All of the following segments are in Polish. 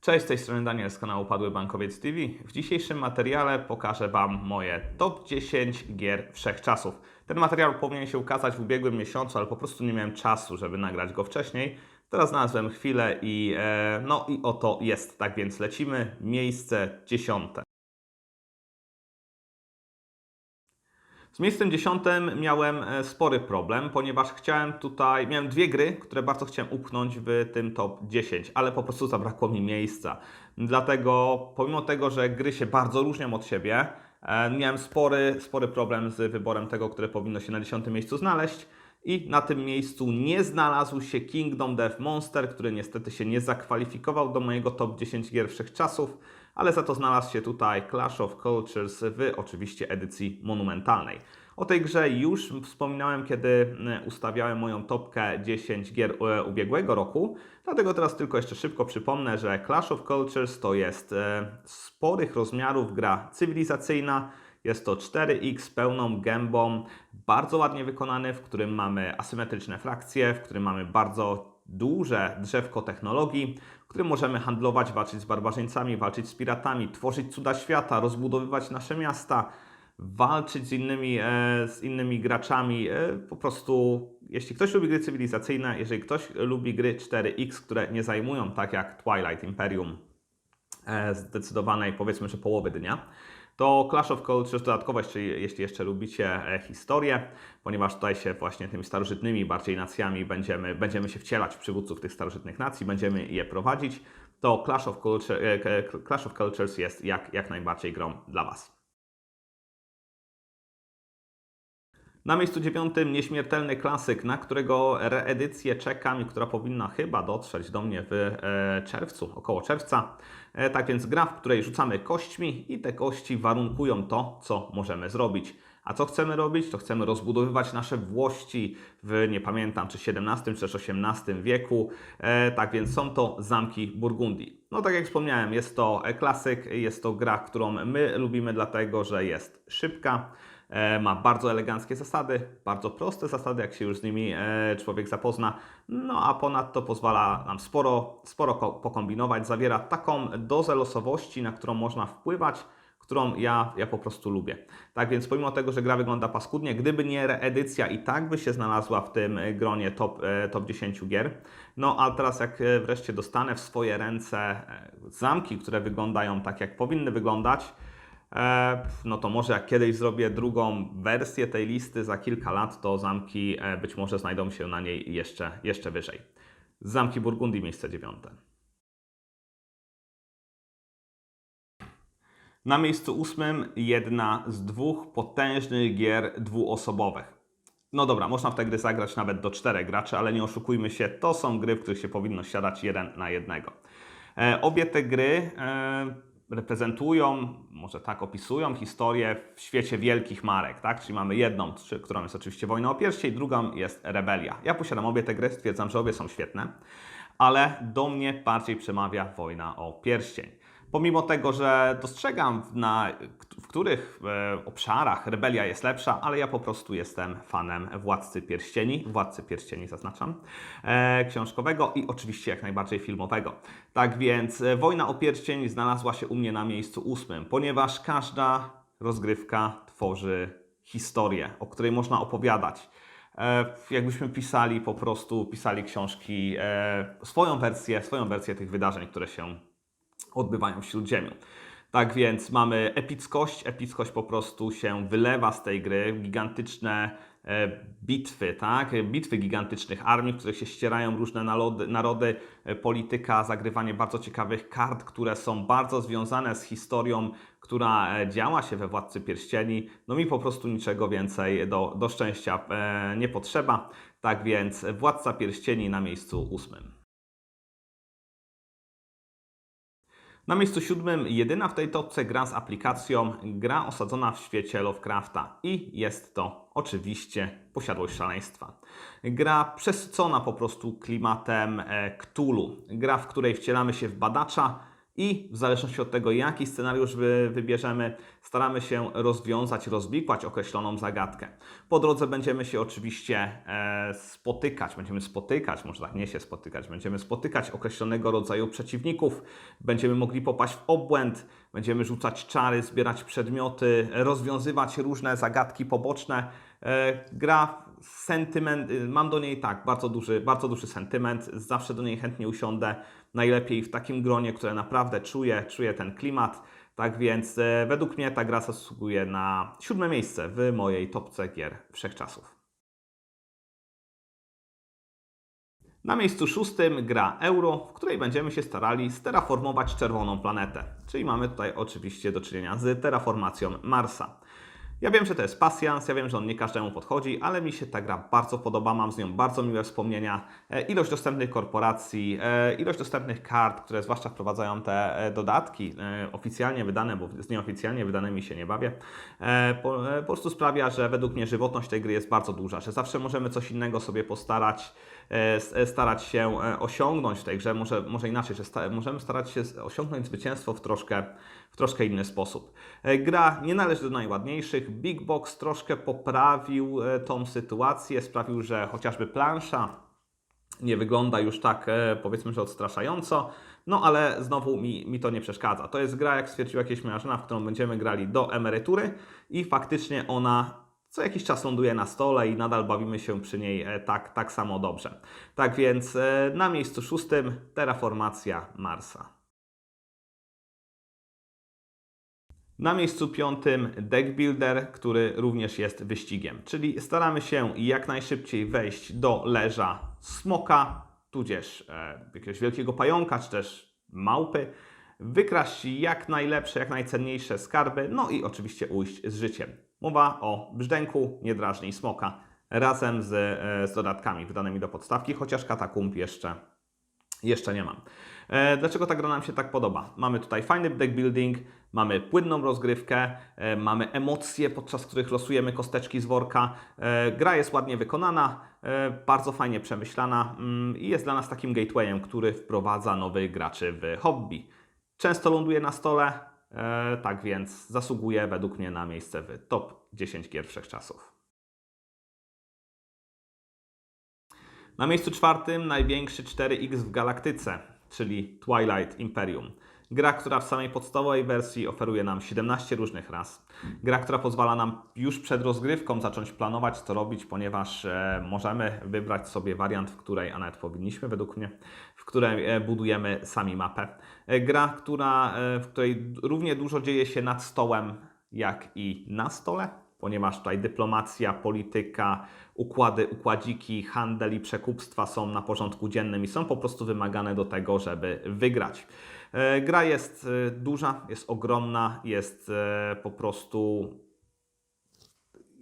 Cześć, z tej strony Daniel z kanału Padły Bankowiec TV. W dzisiejszym materiale pokażę Wam moje top 10 gier wszechczasów. Ten materiał powinien się ukazać w ubiegłym miesiącu, ale po prostu nie miałem czasu, żeby nagrać go wcześniej. Teraz znalazłem chwilę i e, no i oto jest. Tak więc lecimy. Miejsce dziesiąte. Z miejscem dziesiątym miałem e, spory problem, ponieważ chciałem tutaj, miałem dwie gry, które bardzo chciałem upchnąć w tym top 10, ale po prostu zabrakło mi miejsca. Dlatego, pomimo tego, że gry się bardzo różnią od siebie, e, miałem spory, spory problem z wyborem tego, które powinno się na dziesiątym miejscu znaleźć. I na tym miejscu nie znalazł się Kingdom Death Monster, który niestety się nie zakwalifikował do mojego top 10 gier wszechczasów, ale za to znalazł się tutaj Clash of Cultures w oczywiście edycji monumentalnej. O tej grze już wspominałem, kiedy e, ustawiałem moją topkę 10 gier e, ubiegłego roku, dlatego teraz tylko jeszcze szybko przypomnę, że Clash of Cultures to jest e, sporych rozmiarów gra cywilizacyjna, jest to 4X pełną gębą, bardzo ładnie wykonany, w którym mamy asymetryczne frakcje, w którym mamy bardzo duże drzewko technologii, w którym możemy handlować, walczyć z barbarzyńcami, walczyć z piratami, tworzyć cuda świata, rozbudowywać nasze miasta, walczyć z innymi, e, z innymi graczami. E, po prostu, jeśli ktoś lubi gry cywilizacyjne, jeżeli ktoś lubi gry 4X, które nie zajmują tak jak Twilight Imperium e, zdecydowanej powiedzmy, że połowy dnia, to Clash of Cultures dodatkowo, jeszcze, jeśli jeszcze lubicie e, historię, ponieważ tutaj się właśnie tymi starożytnymi bardziej nacjami będziemy, będziemy się wcielać w przywódców tych starożytnych nacji, będziemy je prowadzić, to Clash of, Culture, e, Clash of Cultures jest jak, jak najbardziej grą dla Was. Na miejscu dziewiątym nieśmiertelny klasyk, na którego reedycję czekam i która powinna chyba dotrzeć do mnie w e, czerwcu, około czerwca. E, tak więc gra, w której rzucamy kośćmi i te kości warunkują to, co możemy zrobić. A co chcemy robić? To chcemy rozbudowywać nasze włości w, nie pamiętam, czy XVII czy też XVIII wieku. E, tak więc są to zamki Burgundii. No tak jak wspomniałem, jest to klasyk, jest to gra, którą my lubimy dlatego, że jest szybka, E, ma bardzo eleganckie zasady, bardzo proste zasady, jak się już z nimi e, człowiek zapozna. No a ponadto pozwala nam sporo, sporo pokombinować. Zawiera taką dozę losowości, na którą można wpływać, którą ja, ja po prostu lubię. Tak więc pomimo tego, że gra wygląda paskudnie, gdyby nie reedycja i tak by się znalazła w tym gronie top, e, top 10 gier. No a teraz jak wreszcie dostanę w swoje ręce zamki, które wyglądają tak jak powinny wyglądać, E, no to może jak kiedyś zrobię drugą wersję tej listy za kilka lat, to zamki e, być może znajdą się na niej jeszcze, jeszcze wyżej. Zamki Burgundii, miejsce dziewiąte. Na miejscu ósmym jedna z dwóch potężnych gier dwuosobowych. No dobra, można w te gry zagrać nawet do czterech graczy, ale nie oszukujmy się, to są gry, w których się powinno siadać jeden na jednego. E, obie te gry e, reprezentują, może tak opisują historię w świecie wielkich marek, tak? Czyli mamy jedną, którą jest oczywiście Wojna o Pierścień, drugą jest Rebelia. Ja posiadam obie te gry, stwierdzam, że obie są świetne, ale do mnie bardziej przemawia Wojna o Pierścień. Pomimo tego, że dostrzegam, na, w których e, obszarach rebelia jest lepsza, ale ja po prostu jestem fanem Władcy Pierścieni, Władcy Pierścieni zaznaczam, e, książkowego i oczywiście jak najbardziej filmowego. Tak więc e, Wojna o Pierścień znalazła się u mnie na miejscu ósmym, ponieważ każda rozgrywka tworzy historię, o której można opowiadać. Jakbyśmy pisali po prostu, pisali książki, swoją wersję, swoją wersję tych wydarzeń, które się odbywają w Śródziemiu. Tak więc mamy epickość, epickość po prostu się wylewa z tej gry, gigantyczne e, bitwy, tak? Bitwy gigantycznych armii, w których się ścierają różne narody, narody, e, polityka, zagrywanie bardzo ciekawych kart, które są bardzo związane z historią, która e, działa się we Władcy Pierścieni. No mi po prostu niczego więcej do, do szczęścia nie potrzeba. Tak więc Władca Pierścieni na miejscu ósmym. Na miejscu siódmym jedyna w tej topce gra z aplikacją, gra osadzona w świecie Lovecrafta i jest to oczywiście Posiadłość Szaleństwa. Gra przesycona po prostu klimatem e, Cthulhu. Gra, w której wcielamy się w badacza i w zależności od tego, jaki scenariusz wy, wybierzemy, staramy się rozwiązać, rozwikłać określoną zagadkę. Po drodze będziemy się oczywiście e, spotykać, będziemy spotykać, może tak nie się spotykać, będziemy spotykać określonego rodzaju przeciwników, będziemy mogli popaść w obłęd, będziemy rzucać czary, zbierać przedmioty, rozwiązywać różne zagadki poboczne. E, gra sentyment, y, mam do niej tak, bardzo duży, bardzo duży sentyment, zawsze do niej chętnie usiądę, najlepiej w takim gronie, które naprawdę czuje, czuje ten klimat. Tak więc e, według mnie ta gra zasługuje na siódme miejsce w mojej topce gier wszechczasów. Na miejscu szóstym gra Euro, w której będziemy się starali sterraformować czerwoną planetę. Czyli mamy tutaj oczywiście do czynienia z terraformacją Marsa. Ja wiem, że to jest pasjans, ja wiem, że on nie każdemu podchodzi, ale mi się ta gra bardzo podoba, mam z nią bardzo miłe wspomnienia. E, Ilość dostępnych korporacji, e, ilość dostępnych kart, które zwłaszcza wprowadzają te e, dodatki oficjalnie wydane, bo z nieoficjalnie wydanymi się nie bawię, po, po prostu sprawia, że według mnie żywotność tej gry jest bardzo duża, że zawsze możemy coś innego sobie postarać, starać się e, osiągnąć w tej grze, może, może inaczej, że sta, możemy starać się osiągnąć zwycięstwo w troszkę, w troszkę inny sposób. E, Gra nie należy do najładniejszych. Big Box troszkę poprawił e, tą sytuację, sprawił, że chociażby plansza nie wygląda już tak, e, powiedzmy, że odstraszająco, no ale znowu mi, mi to nie przeszkadza. To jest gra, jak stwierdziła jakieś Marzena, w którą będziemy grali do emerytury i faktycznie ona co jakiś czas ląduje na stole i nadal bawimy się przy niej e, tak, tak samo dobrze. Tak więc e, na miejscu szóstym Terraformacja Marsa. Na miejscu piątym Deck Builder, który również jest wyścigiem, czyli staramy się jak najszybciej wejść do leża smoka, tudzież e, jakiegoś wielkiego pająka, czy też małpy, wykraść jak najlepsze, jak najcenniejsze skarby, no i oczywiście ujść z życiem. Mowa o brzdęku, nie drażnij smoka, razem z, e, z dodatkami wydanymi do podstawki, chociaż katakumb jeszcze jeszcze nie mam. E, Dlaczego ta gra nam się tak podoba? Mamy tutaj fajny deck building, mamy płynną rozgrywkę, e, mamy emocje, podczas których losujemy kosteczki z worka. Gra jest ładnie wykonana, bardzo fajnie przemyślana mm, i jest dla nas takim gatewayem, który wprowadza nowych graczy w hobby. Często ląduje na stole, tak więc zasługuje według mnie na miejsce w top 10 gier wszechczasów. Na miejscu czwartym największy 4X w galaktyce, czyli Twilight Imperium. Gra, która w samej podstawowej wersji oferuje nam 17 różnych ras. Gra, która pozwala nam już przed rozgrywką zacząć planować, co robić, ponieważ e, możemy wybrać sobie wariant, w której, a nawet powinniśmy według mnie, której e, budujemy sami mapę. E, gra, która, e, w której równie dużo dzieje się nad stołem, jak i na stole, ponieważ tutaj dyplomacja, polityka, układy, układziki, handel i przekupstwa są na porządku dziennym i są po prostu wymagane do tego, żeby wygrać. Gra jest duża, jest ogromna, jest po prostu.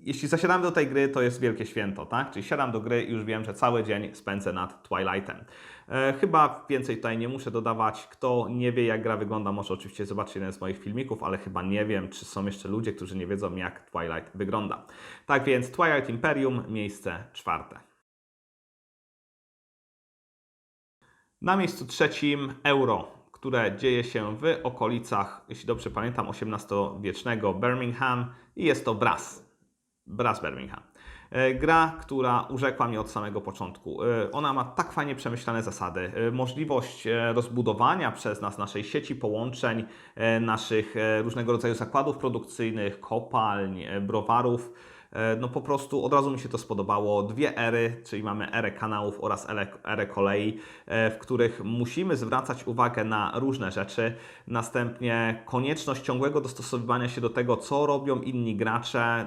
Jeśli zasiadamy do tej gry, to jest wielkie święto, tak? Czyli siadam do gry i już wiem, że cały dzień spędzę nad Twilightem. E, chyba więcej tutaj nie muszę dodawać. Kto nie wie, jak gra wygląda, może oczywiście zobaczyć jeden z moich filmików, ale chyba nie wiem, czy są jeszcze ludzie, którzy nie wiedzą, jak Twilight wygląda. Tak więc Twilight Imperium, miejsce czwarte. Na miejscu trzecim Euro, które dzieje się w okolicach, jeśli dobrze pamiętam, XVIII-wiecznego Birmingham i jest to Brass. Brass Birmingham. E, Gra, która urzekła mnie od samego początku. E, Ona ma tak fajnie przemyślane zasady. E, Możliwość rozbudowania przez nas naszej sieci połączeń, naszych różnego rodzaju zakładów produkcyjnych, kopalń, browarów. No po prostu od razu mi się to spodobało. Dwie ery, czyli mamy erę kanałów oraz erę, kolei, w których musimy zwracać uwagę na różne rzeczy. Następnie konieczność ciągłego dostosowywania się do tego, co robią inni gracze.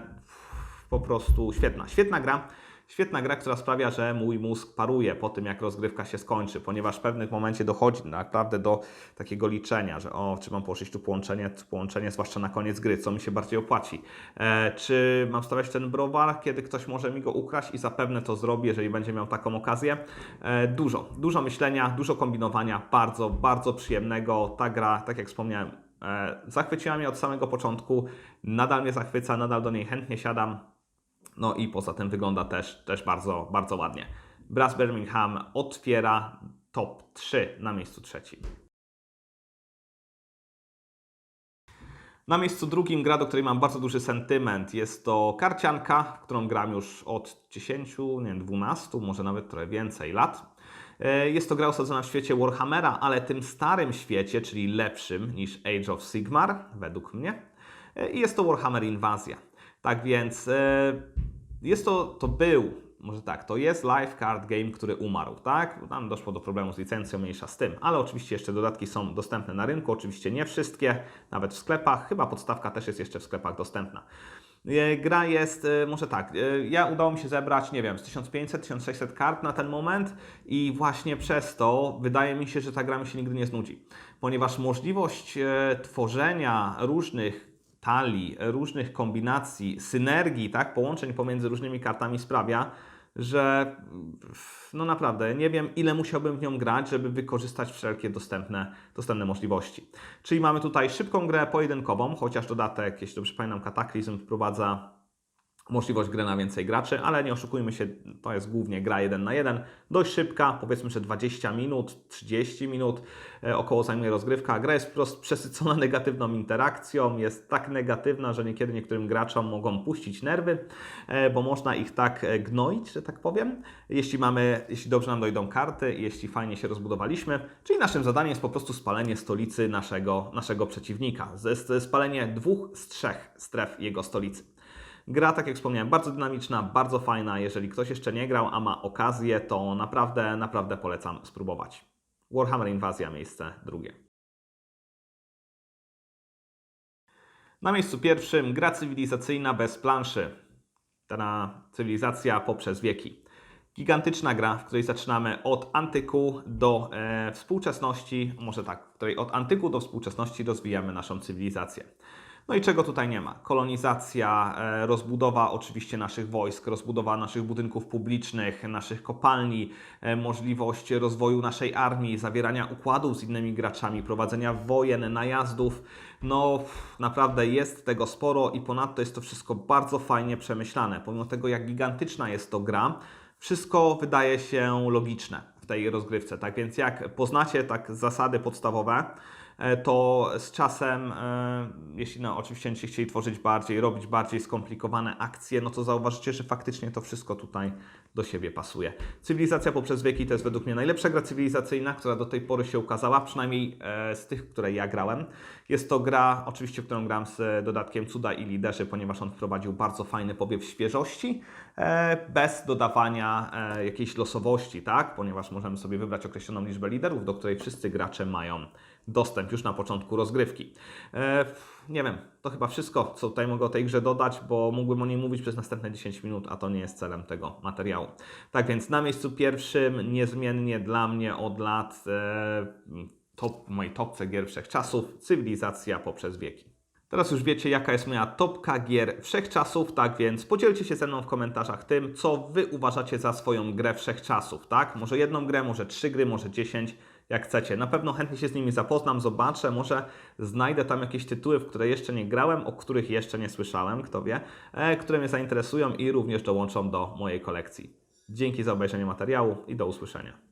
Po prostu świetna, świetna gra. Świetna gra, która sprawia, że mój mózg paruje po tym, jak rozgrywka się skończy, ponieważ w pewnym momencie dochodzi naprawdę do takiego liczenia, że o, czy mam położyć tu połączenie, tu połączenie, zwłaszcza na koniec gry, co mi się bardziej opłaci. E, czy mam stawiać ten browar, kiedy ktoś może mi go ukraść i zapewne to zrobi, jeżeli będzie miał taką okazję. E, dużo, dużo myślenia, dużo kombinowania, bardzo, bardzo przyjemnego. Ta gra, tak jak wspomniałem, e, zachwyciła mnie od samego początku, nadal mnie zachwyca, nadal do niej chętnie siadam. No i poza tym wygląda też, też bardzo, bardzo ładnie. Brass Birmingham otwiera top 3 na miejscu trzecim. Na miejscu drugim gra, do której mam bardzo duży sentyment. Jest to karcianka, którą gram już od 10, nie wiem, 12, może nawet trochę więcej lat. E, Jest to gra osadzona w świecie Warhammera, ale tym starym świecie, czyli lepszym niż Age of Sigmar, według mnie. E, I jest to Warhammer Inwazja. Tak więc e, jest to, to był, może tak, to jest live card game, który umarł, tak? Tam doszło do problemu z licencją, mniejsza z tym, ale oczywiście jeszcze dodatki są dostępne na rynku, oczywiście nie wszystkie, nawet w sklepach, chyba podstawka też jest jeszcze w sklepach dostępna. E, Gra jest, e, może tak, ja udało mi się zebrać, nie wiem, z 1500-1600 kart na ten moment i właśnie przez to wydaje mi się, że ta gra mi się nigdy nie znudzi, ponieważ możliwość tworzenia różnych talii, różnych kombinacji, synergii, tak, połączeń pomiędzy różnymi kartami sprawia, że no naprawdę nie wiem, ile musiałbym w nią grać, żeby wykorzystać wszelkie dostępne, dostępne możliwości. Czyli mamy tutaj szybką grę pojedynkową, chociaż dodatek, jeśli dobrze pamiętam, Kataklizm wprowadza możliwość gry na więcej graczy, ale nie oszukujmy się, to jest głównie gra 1 na 1, dość szybka, powiedzmy, że 20 minut, 30 minut e, około zajmuje rozgrywka. Gra jest po prostu przesycona negatywną interakcją, jest tak negatywna, że niekiedy niektórym graczom mogą puścić nerwy, e, bo można ich tak e, gnoić, że tak powiem, jeśli mamy, jeśli dobrze nam dojdą karty, jeśli fajnie się rozbudowaliśmy, czyli naszym zadaniem jest po prostu spalenie stolicy naszego, naszego przeciwnika, spalenie dwóch z trzech stref jego stolicy. Gra, tak jak wspomniałem, bardzo dynamiczna, bardzo fajna. Jeżeli ktoś jeszcze nie grał, a ma okazję, to naprawdę, naprawdę polecam spróbować. Warhammer Inwazja, miejsce drugie. Na miejscu pierwszym gra cywilizacyjna bez planszy. Ta cywilizacja poprzez wieki. Gigantyczna gra, w której zaczynamy od antyku do e, współczesności, może tak, w której od antyku do współczesności rozwijamy naszą cywilizację. No i czego tutaj nie ma? Kolonizacja, e, rozbudowa oczywiście naszych wojsk, rozbudowa naszych budynków publicznych, naszych kopalni, e, możliwość rozwoju naszej armii, zawierania układów z innymi graczami, prowadzenia wojen, najazdów. No naprawdę jest tego sporo i ponadto jest to wszystko bardzo fajnie przemyślane. Pomimo tego, jak gigantyczna jest to gra, wszystko wydaje się logiczne w tej rozgrywce. Tak więc jak poznacie tak zasady podstawowe, to z czasem, e, jeśli no, oczywiście będziecie chcieli tworzyć bardziej, robić bardziej skomplikowane akcje, no to zauważycie, że faktycznie to wszystko tutaj do siebie pasuje. Cywilizacja poprzez wieki to jest według mnie najlepsza gra cywilizacyjna, która do tej pory się ukazała, przynajmniej e, z tych, które ja grałem. Jest to gra, oczywiście, w którą gram z dodatkiem Cuda i Liderzy, ponieważ on wprowadził bardzo fajny powiew świeżości, e, bez dodawania e, jakiejś losowości, tak? Ponieważ możemy sobie wybrać określoną liczbę liderów, do której wszyscy gracze mają dostęp już na początku rozgrywki. E, nie wiem, to chyba wszystko, co tutaj mogę o tej grze dodać, bo mógłbym o niej mówić przez następne 10 minut, a to nie jest celem tego materiału. Tak więc na miejscu pierwszym, niezmiennie dla mnie od lat e, top, mojej topce gier wszechczasów, cywilizacja poprzez wieki. Teraz już wiecie, jaka jest moja topka gier wszechczasów, tak więc podzielcie się ze mną w komentarzach tym, co Wy uważacie za swoją grę wszechczasów, tak? Może jedną grę, może trzy gry, może dziesięć, jak chcecie. Na pewno chętnie się z nimi zapoznam, zobaczę, może znajdę tam jakieś tytuły, w które jeszcze nie grałem, o których jeszcze nie słyszałem, kto wie, e, które mnie zainteresują i również dołączą do mojej kolekcji. Dzięki za obejrzenie materiału i do usłyszenia.